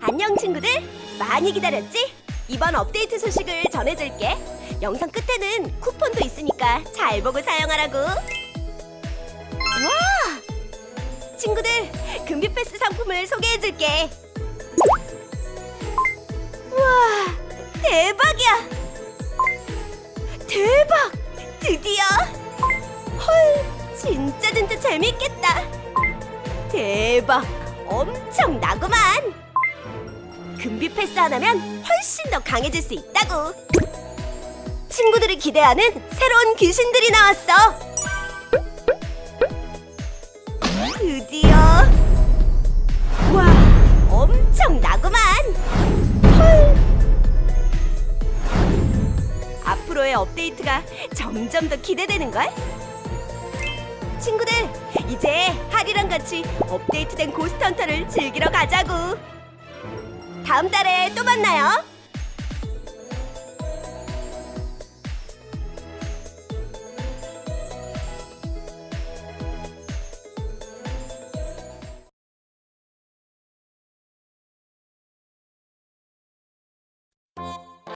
안녕 친구들. 많이 기다렸지? 이번 업데이트 소식을 전해줄게. 영상 끝에는 쿠폰도 있으니까 잘 보고 사용하라고. 와! 친구들 금비 패스 상품을 소개해줄게. 와 대박이야! 대박! 드디어! 헐 진짜 진짜 재밌겠다. 대박! 엄청 나구만 금비 패스 하나면 훨씬 더 강해질 수 있다고. 친구들이 기대하는 새로운 귀신들이 나왔어. 드디어. 와 엄청 나구만. 헐. 앞으로의 업데이트가 점점 더 기대되는 걸? 친구들 이제 하리랑 같이 업데이트된 고스트 헌터를 즐기러 가자고 다음 달에 또 만나요